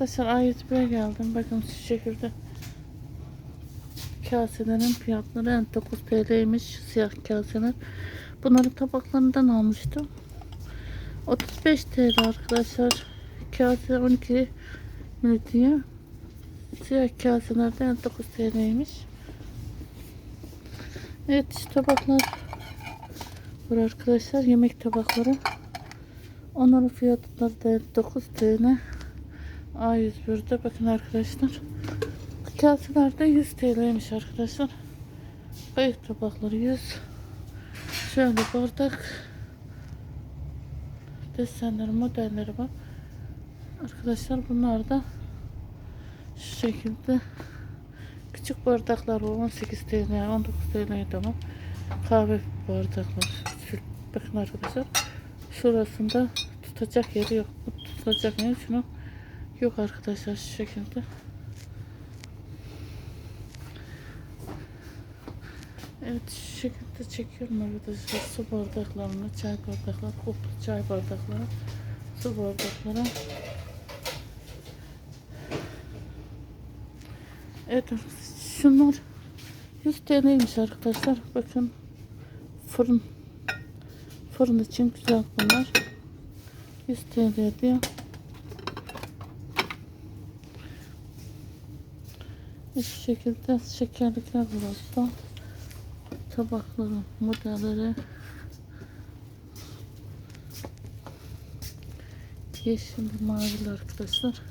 arkadaşlar A101'e geldim. Bakın şu şekilde kaselerin fiyatları en 9 TL'ymiş siyah kaseler. Bunları tabaklarından almıştım. 35 TL arkadaşlar. Kase 12 mililitre diye. Siyah kaselerde en 9 TL'ymiş. Evet şu tabaklar var arkadaşlar. Yemek tabakları. Onların fiyatları da 9 TL. A101'de bakın arkadaşlar. Kaselerde 100 TL'ymiş arkadaşlar. Kayık tabakları 100. Şöyle bardak desenleri, modelleri var. Arkadaşlar bunlar da şu şekilde küçük bardaklar var. 18 TL, 19 TL var. Kahve bardaklar. Bakın arkadaşlar. Şurasında tutacak yeri yok. Tutacak yeri şunu yok arkadaşlar şu şekilde. Evet şu şekilde çekiyorum arkadaşlar su bardaklarını, çay bardakları, kuplu çay bardakları, su bardakları. Evet şunlar 100 TL'ymiş arkadaşlar. Bakın fırın fırın için güzel bunlar. 100 TL diyor. Bu şekilde şekerlikler var altta tabakları, modelleri yeşil, mavili arkadaşlar.